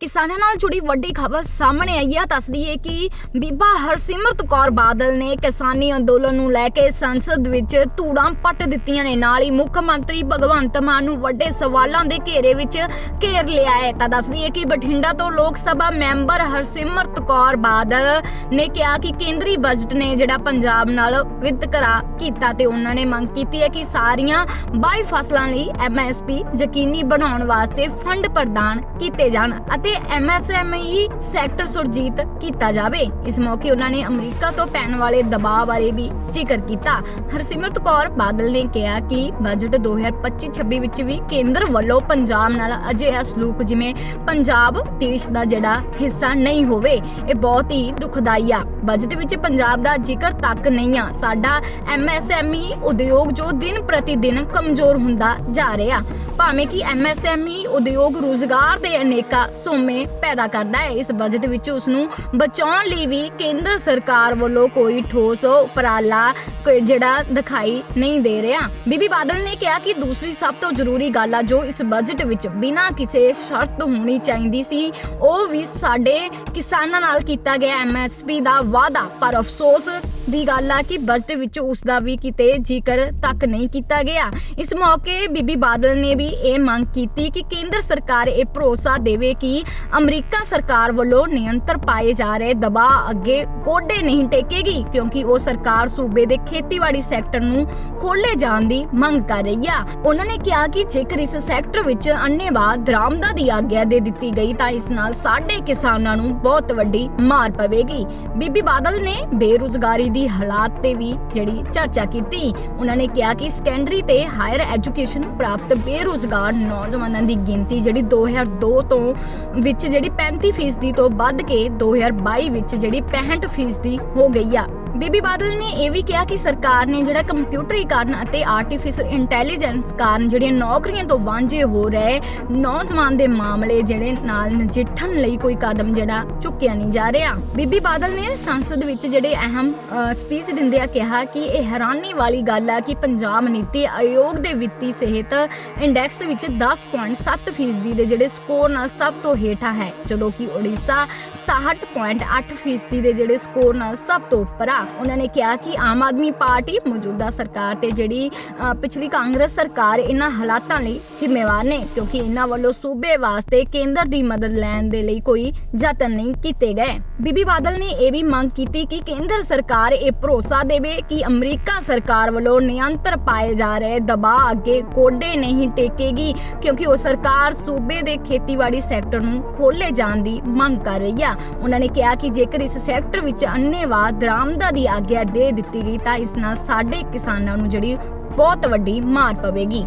ਕਿਸਾਨਾਂ ਨਾਲ ਜੁੜੀ ਵੱਡੀ ਖਬਰ ਸਾਹਮਣੇ ਆਈ ਹੈ ਦੱਸਦੀ ਹੈ ਕਿ ਬੀਬਾ ਹਰਸਿਮਰਤ ਕੌਰ ਬਾਦਲ ਨੇ ਕਿਸਾਨੀ ਅੰਦੋਲਨ ਨੂੰ ਲੈ ਕੇ ਸੰਸਦ ਵਿੱਚ ਧੂੜਾਂ ਪੱਟ ਦਿੱਤੀਆਂ ਨੇ। ਨਾਲ ਹੀ ਮੁੱਖ ਮੰਤਰੀ ਭਗਵੰਤ ਮਾਨ ਨੂੰ ਵੱਡੇ ਸਵਾਲਾਂ ਦੇ ਘੇਰੇ ਵਿੱਚ ਘੇਰ ਲਿਆ ਹੈ। ਤਾਂ ਦੱਸਦੀ ਹੈ ਕਿ ਬਠਿੰਡਾ ਤੋਂ ਲੋਕ ਸਭਾ ਮੈਂਬਰ ਹਰਸਿਮਰਤ ਕੌਰ ਬਾਦਲ ਨੇ ਕਿਹਾ ਕਿ ਕੇਂਦਰੀ ਬਜਟ ਨੇ ਜਿਹੜਾ ਪੰਜਾਬ ਨਾਲ ਵਿਤਕਰਾ ਕੀਤਾ ਤੇ ਉਹਨਾਂ ਨੇ ਮੰਗ ਕੀਤੀ ਹੈ ਕਿ ਸਾਰੀਆਂ 22 ਫਸਲਾਂ ਲਈ ਐਮਐਸਪੀ ਯਕੀਨੀ ਬਣਾਉਣ ਵਾਸਤੇ ਫੰਡ ਪ੍ਰਦਾਨ ਕੀਤੇ ਜਾਣ ਅਤੇ ਐਮਐਸਐਮਈ ਸੈਕਟਰ ਸੁਰਜੀਤ ਕੀਤਾ ਜਾਵੇ। ਇਸ ਮੌਕੇ ਉਹਨਾਂ ਨੇ ਅਮਰੀਕਾ ਤੋਂ ਪੈਣ ਵਾਲੇ ਦਬਾਅ ਬਾਰੇ ਵੀ ਜ਼ਿਕਰ ਕੀਤਾ। ਹਰਸਿਮਰਤ ਕੌਰ ਬਾਦਲ ਨੇ ਕਿਹਾ ਕਿ ਬਜਟ 2025-26 ਵਿੱਚ ਵੀ ਕੇਂਦਰ ਵੱਲੋਂ ਪੰਜਾਬ ਨਾਲ ਅਜਿਹਾ ਸਲੂਕ ਜਿਵੇਂ ਪੰਜਾਬ ਦੇਸ਼ ਦਾ ਜਿਹੜਾ ਹਿੱਸਾ ਨਹੀਂ ਹੋਵੇ, ਇਹ ਬਹੁਤ ਹੀ ਦੁਖਦਾਈ ਆ। ਬਜਟ ਵਿੱਚ ਪੰਜਾਬ ਦਾ ਜ਼ਿਕਰ ਤੱਕ ਨਹੀਂ ਆ। ਸਾਡਾ ਐਮਐਸਐਮਈ ਉਦਯੋਗ ਜੋ ਦਿਨ ਪ੍ਰਤੀ ਦਿਨ ਕਮਜ਼ੋਰ ਹੁੰਦਾ ਜਾ ਰਿਹਾ। ਭਾਵੇਂ ਕਿ ਐਮਐਸਐਮਈ ਉਦਯੋਗ ਰੋਜ਼ਗਾਰ ਦੇ ਅਨੇਕਾਂ ਸੋਮੇ ਪੈਦਾ ਕਰਦਾ ਹੈ, ਇਸ ਬਜਟ ਵਿੱਚ ਉਸ ਨੂੰ ਬਚਾਉਣ ਲਈ ਵੀ ਕੇਂਦਰ ਸਰਕਾਰ ਵੱਲੋਂ ਕੋਈ ਠੋਸ ਉਪਰਾਲਾ ਕੋਈ ਜਿਹੜਾ ਦਿਖਾਈ ਨਹੀਂ ਦੇ ਰਿਹਾ। ਬੀਬੀ ਬਾਦਲ ਨੇ ਕਿਹਾ ਕਿ ਦੂਸਰੀ ਸਭ ਤੋਂ ਜ਼ਰੂਰੀ ਗੱਲ ਆ ਜੋ ਇਸ ਬਜਟ ਵਿੱਚ ਬਿਨਾਂ ਕਿਸੇ ਸ਼ਰਤ ਹੋਣੀ ਚਾਹੀਦੀ ਸੀ, ਉਹ ਵੀ ਸਾਡੇ ਕਿਸਾਨਾਂ ਨਾਲ ਕੀਤਾ ਗਿਆ ਐਮਐਸਪੀ ਦਾ ਵਾਅਦਾ। ਪਰ ਅਫਸੋਸ ਦੀ ਗੱਲ ਆ ਕਿ ਬਜਟ ਵਿੱਚ ਉਸ ਦਾ ਵੀ ਕਿਤੇ ਜ਼ਿਕਰ ਤੱਕ ਨਹੀਂ ਕੀਤਾ ਗਿਆ। ਇਸ ਮੌਕੇ ਬੀਬੀ ਬਾਦਲ ਨੇ ਵੀ ਇਹ ਮੰਗ ਕੀਤੀ ਕਿ ਕੇਂਦਰ ਸਰਕਾਰ ਇਹ ਭਰੋਸਾ ਦੇਵੇ ਕਿ ਅਮਰੀਕਾ ਸਰਕਾਰ ਵੱਲੋਂ ਨਿਯੰਤਰ ਪਾਏ ਜਾ ਰਹੇ ਦਬਾਅ ਅੱਗੇ ਗੋਡੇ ਨਹੀਂ ਟੇਕੇਗੀ, ਕਿਉਂਕਿ ਉਹ ਸਰਕਾਰ ਸੂਬੇ ਦੇ ਖੇਤੀਬਾੜੀ ਸੈਕਟਰ ਨੂੰ ਖੋਲੇ ਜਾਣ ਦੀ ਮੰਗ ਕਰ ਰਹੀ ਆ। ਉਹਨਾਂ ਨੇ ਕਿਹਾ ਕਿ ਜੇਕਰ ਇਸ ਸੈਕਟਰ ਵਿੱਚ ਅੰਨੇਵਾਹ ਦਰਾਮਦਾਂ ਦੀ ਆਗਿਆ ਦੇ ਦਿੱਤੀ ਗਈ ਤਾਂ ਇਸ ਨਾਲ ਸਾਡੇ ਕਿਸਾਨਾਂ ਨੂੰ ਬਹੁਤ ਵੱਡੀ ਮਾਰ ਪਵੇਗੀ। ਬੀਬੀ ਬਾਦਲ ਨੇ ਬੇਰੁਜ਼ਗਾਰੀ ਦੀ ਹਾਲਾਤ ਤੇ ਵੀ ਜਿਹੜੀ ਚਰਚਾ ਕੀਤੀ, ਉਹਨਾਂ ਨੇ ਕਿਹਾ ਕਿ ਸੈਕੰਡਰੀ ਤੇ ਹਾਇਰ ਐਜੂਕੇਸ਼ਨ ਪ੍ਰਾਪਤ ਬੇਰੁਜ਼ਗਾਰ ਨੌਜਵਾਨਾਂ ਦੀ ਗਿਣਤੀ ਜਿਹੜੀ 2002 ਤੋਂ ਵਿੱਚ ਜਿਹੜੀ 35% ਤੋਂ ਵੱਧ ਕੇ 2022 ਵਿੱਚ ਜਿਹੜੀ 65% ਹੋ ਗਈ ਆ। ਬੀਬੀ ਬਾਦਲ ਨੇ ਇਹ ਵੀ ਕਿਹਾ ਕਿ ਸਰਕਾਰ ਨੇ ਜਿਹੜਾ ਕੰਪਿਊਟਰੀਕਰਨ ਅਤੇ ਆਰਟੀਫੀਸ਼ੀਅਲ ਇੰਟੈਲੀਜੈਂਸ ਕਾਰਨ ਜਿਹੜੀਆਂ ਨੌਕਰੀਆਂ ਤੋਂ ਵਾਂਝੇ ਹੋ ਰਹੇ ਨੌਜਵਾਨ ਦੇ ਮਾਮਲੇ ਜਿਹੜੇ ਨਾਲ ਨਜਿੱਠਣ ਲਈ ਕੋਈ ਕਦਮ ਜਿਹੜਾ ਚੁੱਕਿਆ ਨਹੀਂ ਜਾ ਰਿਹਾ। ਬੀਬੀ ਬਾਦਲ ਨੇ ਸੰਸਦ ਵਿੱਚ ਜਿਹੜੇ ਅਹਿਮ ਸਪੀਚ ਦਿੰਦੇ ਆ ਕਿਹਾ ਕਿ ਇਹ ਹੈਰਾਨੀ ਵਾਲੀ ਗੱਲ ਆ ਕਿ ਪੰਜਾਬ ਨੀਤੀ ਆਯੋਗ ਦੇ ਵਿੱਤੀ ਸਿਹਤ ਇੰਡੈਕਸ ਵਿੱਚ 10.7 ਫੀਸਦੀ ਦੇ ਜਿਹੜੇ ਸਕੋਰ ਨਾਲ ਸਭ ਤੋਂ ਹੇਠਾਂ ਹੈ, ਜਦੋਂ ਕਿ ਓਡੀਸ਼ਾ 67.8 ਫੀਸਦੀ ਦੇ ਜਿਹੜੇ ਸਕੋਰ ਨਾਲ ਸਭ ਤੋਂ ਉੱਪਰ ਆ। ਉਹਨਾਂ ਨੇ ਕਿਹਾ ਕਿ ਆਮ ਆਦਮੀ ਪਾਰਟੀ ਮੌਜੂਦਾ ਸਰਕਾਰ ਤੇ ਜਿਹੜੀ ਪਿਛਲੀ ਕਾਂਗਰਸ ਸਰਕਾਰ ਇਹਨਾਂ ਹਾਲਾਤਾਂ ਲਈ ਜ਼ਿੰਮੇਵਾਰ ਨੇ, ਕਿਉਂਕਿ ਇਹਨਾਂ ਵੱਲੋਂ ਸੂਬੇ ਵਾਸਤੇ ਕੇਂਦਰ ਦੀ ਮਦਦ ਲੈਣ ਦੇ ਲਈ ਕੋਈ ਯਤਨ ਨਹੀਂ ਕੀਤੇ ਗਏ। ਬੀਬੀ ਬਾਦਲ ਨੇ ਇਹ ਵੀ ਮੰਗ ਕੀਤੀ ਕਿ ਕੇਂਦਰ ਸਰਕਾਰ ਇਹ ਭਰੋਸਾ ਦੇਵੇ ਕਿ ਅਮਰੀਕਾ ਸਰਕਾਰ ਵੱਲੋਂ ਨਿਯੰਤਰ ਪਾਏ ਜਾ ਰਹੇ ਦਬਾਅ ਅੱਗੇ ਗੋਡੇ ਨਹੀਂ ਟੇਕੇਗੀ, ਕਿਉਂਕਿ ਉਹ ਸਰਕਾਰ ਸੂਬੇ ਦੇ ਖੇਤੀਬਾੜੀ ਸੈਕਟਰ ਨੂੰ ਖੋਲੇ ਜਾਣ ਦੀ ਮੰਗ ਕਰ ਰਹੀ ਆ। ਉਹਨਾਂ ਨੇ ਕਿਹਾ ਕਿ ਜੇਕਰ ਇਸ ਸੈਕਟਰ ਵਿੱਚ ਅੰਨੇਵਾਹ ਦਰਾਮਦ ਦੀ ਆਗਿਆ ਦੇ ਦਿੱਤੀ ਗਈ ਤਾਂ ਇਸ ਨਾਲ ਸਾਡੇ ਕਿਸਾਨਾਂ ਨੂੰ ਜਿਹੜੀ ਬਹੁਤ ਵੱਡੀ ਮਾਰ ਪਵੇਗੀ।